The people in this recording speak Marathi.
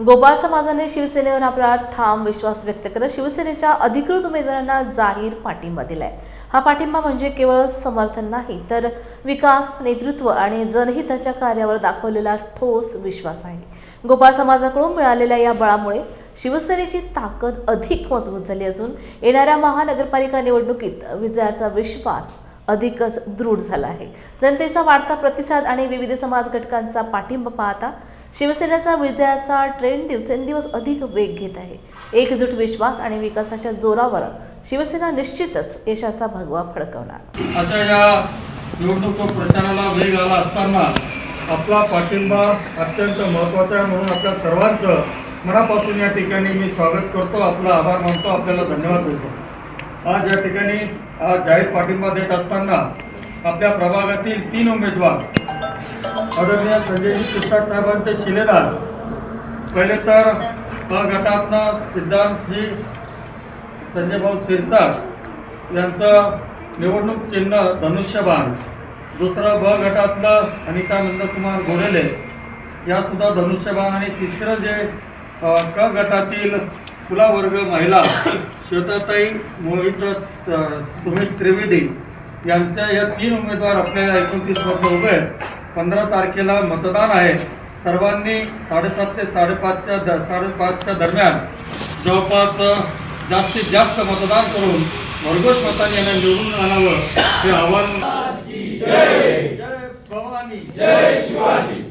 गोपाळ समाजाने शिवसेनेवर आपला ठाम विश्वास व्यक्त करत शिवसेनेच्या अधिकृत उमेदवारांना जाहीर पाठिंबा दिलाय. हा पाठिंबा म्हणजे केवळ समर्थन नाही तर विकास नेतृत्व आणि जनहिताच्या कार्यावर दाखवलेला ठोस विश्वास आहे. गोपाळ समाजाकडून मिळालेल्या या बळामुळे शिवसेनेची ताकद अधिक मजबूत झाली असून येणाऱ्या महानगरपालिका निवडणुकीत विजयाचा विश्वास अधिकच दृढ झाला आहे. जनतेचा वाढता प्रतिसाद आणि विविध समाज घटकांचा पाठिंबा पाहता शिवसेनेचा विजयाचा ट्रेंड दिवसेंदिवस अधिक वेग घेत आहे. एकजूट विश्वास आणि विकासाच्या जोरावर शिवसेना निश्चितच यशाचा भगवा फडकवणार. अशा या निवडणूक प्रचाराला वेग आला असताना आपला पाठिंबा अत्यंत महत्त्वाचा आहे म्हणून आपल्या सर्वांचं मनापासून या ठिकाणी मी स्वागत करतो. आपला आभार मानतो. आपल्याला धन्यवाद देतो. आज या ठिकाणी जाहीर पाठिंबा देत असताना आपल्या प्रभागातील तीन उमेदवार आदरणीय संजयजी शिरसाट साहेबांचे शिलेदार पहिले तर अ गटातनं सिद्धार्थजी संजय भाऊ यांचं निवडणूक चिन्ह धनुष्यबाण दुसरं ब गटातलं अनिता नंदकुमार गोरेले या सुद्धा धनुष्यबाण आणि तिसरं जे क गटातील खुला वर्ग महिला श्वेताताई मोहित सुमित त्रिवेदी यांच्या या तीन उमेदवार आपल्या एकोणतीसमध्ये उभे आहेत. पंधरा तारखेला मतदान आहे. सर्वांनी साडेसात ते साडेपाचच्या द साडेपाचच्या दरम्यान जवळपास जास्तीत जास्त मतदान करून भरघोस मताने यांना निवडून आणावं हे आव्हान जय भवानी. जय शिवाजी.